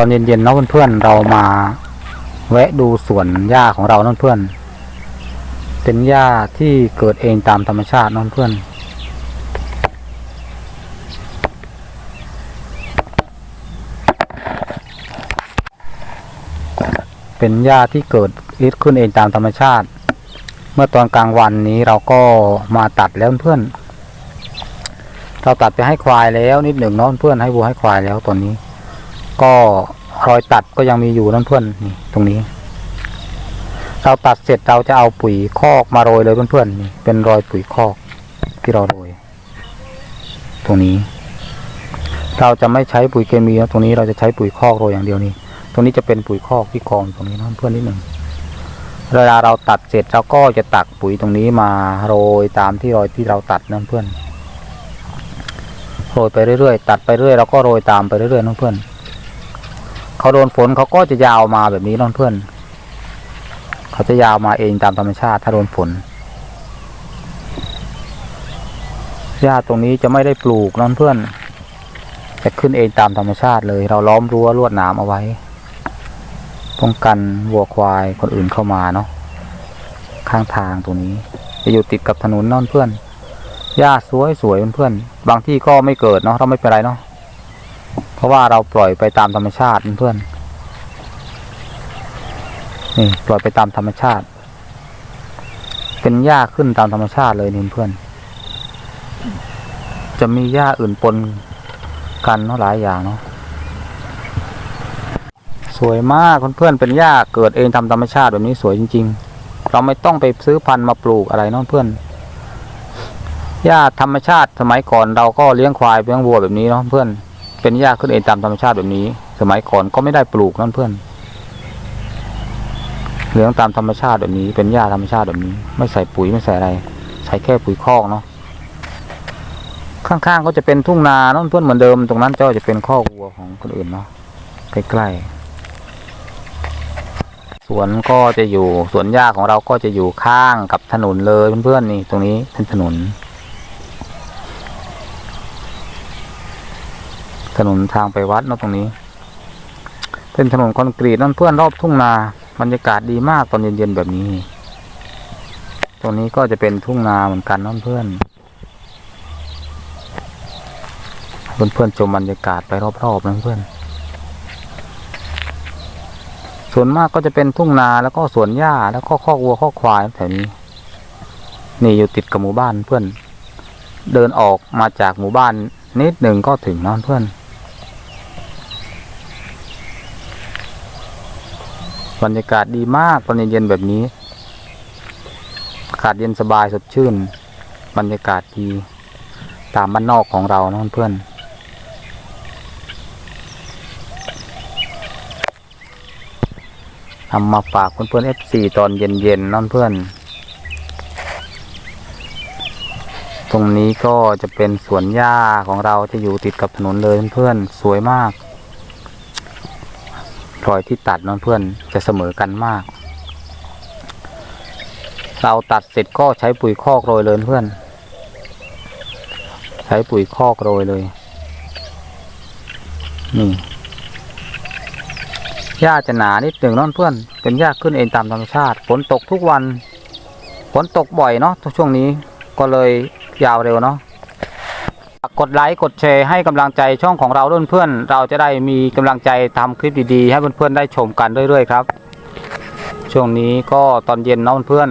อนเย็นๆเนาะเพื่อนๆเรามา แวะดูสวนหญ้าของเราเนาะเพื่อน เป็นหญ้าที่เกิดเองตามธรรมชาติเนาะเพื่อนเป็นหญ้าที่เกิดอิดขึ้นเองตามธรรมชาติ เมื่อตอนกลางวันนี้เราก็มาตัดแล้วเพื่อน เราตัดไปให้ควายแล้วนิดหนึ่งเนาะเพื่อนให้วัวให้ควายแล้วตอนนี้ ก็รอยตัดก็ยังมีอยู่นั่นเพื่อนนี่ตรงนี้ เราตัดเสร็จเราจะเอาปุ๋ยคอกมาโรยเลยเพื่อนๆนี่เป็นรอยปุ๋ยคอกที่เราโรย ตรงนี้ เราจะไม่ใช้ปุ๋ยเคมีนะตรงนี้เราจะใช้ปุ๋ยคอกโรยอย่างเดียวนี่ตรงนี้จะเป็นปุ๋ยคอกที่กองตรงนี้นะเพื่อนนิดหนึ่งเวลาเราตัดเสร็จเราก็จะตักปุ๋ยตรงนี้มาโรยตามที่รอยที่เราตัดนะเพื่อนโรยไปเรื่อยๆตัดไปเรื่อยเราก็โรยตามไปเรื่อยๆนะเพื่อน เขาโดนฝนเขาก็จะยาวมาแบบนี้นะเพื่อน เขาจะยาวมาเองตามธรรมชาติ ถ้าโดนฝนหญ้าตรงนี้จะไม่ได้ปลูกนะเพื่อน จะขึ้นเองตามธรรมชาติเลย เราล้อมรั้วลวดหนามเอาไว้ป้องกันวัวควายคนอื่นเข้ามาเนาะข้างทางตรงนี้ จะอยู่ติดกับถนนเนอนเพื่อนหญ้าสวยสวยเพื่อนบางที่ก็ไม่เกิดเนาะเราไม่เป็นไรเนาะ เพราะว่าเราปล่อยไปตามธรรมชาติเพื่อนนี่ปล่อยไปตามธรรมชาติ เป็นหญ้าขึ้นตามธรรมชาติเลยนี่เพื่อน จะมีหญ้าอื่นปนกันเนาะหลายอย่างเนาะสวยมากเพื่อนๆเป็นหญ้าเกิดเองตามธรรมชาติแบบนี้สวยจริง ๆ เราไม่ต้องไปซื้อพันธุ์มาปลูกอะไรเนาะเพื่อนหญ้าธรรมชาติสมัยก่อนเราก็เลี้ยงควายเลี้ยงวัวแบบนี้เนาะเพื่อน เป็นหญ้าขึ้นเองตามธรรมชาติแบบนี้ สมัยก่อนก็ไม่ได้ปลูกนั่นเพื่อนเลี้ยงตามธรรมชาติแบบนี้ เป็นหญ้าธรรมชาติแบบนี้ ไม่ใส่ปุ๋ยไม่ใส่อะไร ใช้แค่ปุ๋ยคอกเนาะข้างๆก็จะเป็นทุ่งนาเนาะเพื่อนเหมือนเดิม ตรงนั้นก็จะเป็นข้อกวัวของคนอื่นเนาะใกล้ๆสวนก็จะอยู่สวนหญ้าของเราก็จะอยู่ข้างกับถนนเลยเพื่อนๆนี่ ตรงนี้เป็นถนน ถนนทางไปวัดเนาะตรงนี้ เป็นถนนคอนกรีตนั่นเพื่อนรอบทุ่งนาบรรยากาศดีมากตอนเย็นๆแบบนี้ ตรงนี้ก็จะเป็นทุ่งนาเหมือนกันนั่นเพื่อน เพื่อนๆชมบรรยากาศไปรอบๆนะเพื่อนส่วนมากก็จะเป็นทุ่งนาแล้วก็สวนหญ้าแล้วก็คอกวัวคอกควายแถวนี้ นี่อยู่ติดกับหมู่บ้านเพื่อน เดินออกมาจากหมู่บ้านนิดหนึ่งก็ถึงนะเพื่อน บรรยากาศดีมากตอนเย็นๆแบบนี้อากาศเย็นสบายสดชื่น บรรยากาศดีตามบ้านนอกของเรานะเพื่อนทำมาฝากเพื่อนๆ FC ตอนเย็นๆนั่นเพื่อน ตรงนี้ก็จะเป็นสวนหญ้าของเราจะอยู่ติดกับถนนเลยเพื่อนๆ สวยมาก รอยที่ตัดนั่นเพื่อนจะเสมอกันมาก เราตัดเสร็จก็ใช้ปุ๋ยคอกโรยเลยเพื่อน ใช้ปุ๋ยคอกโรยเลย นี่หญ้าจะหนานิดหนึ่งนั่นเพื่อน เป็นหญ้าขึ้นเองตามธรรมชาติ ฝนตกทุกวัน ฝนตกบ่อยเนาะช่วงนี้ ก็เลยยาวเร็วเนาะ กดไลค์กดแชร์ให้กำลังใจช่องของเราด้วยเพื่อนเราจะได้มีกำลังใจทำคลิปดีๆ ให้เพื่อนๆได้ชมกันเรื่อยๆครับ ช่วงนี้ก็ตอนเย็นเนาะเพื่อน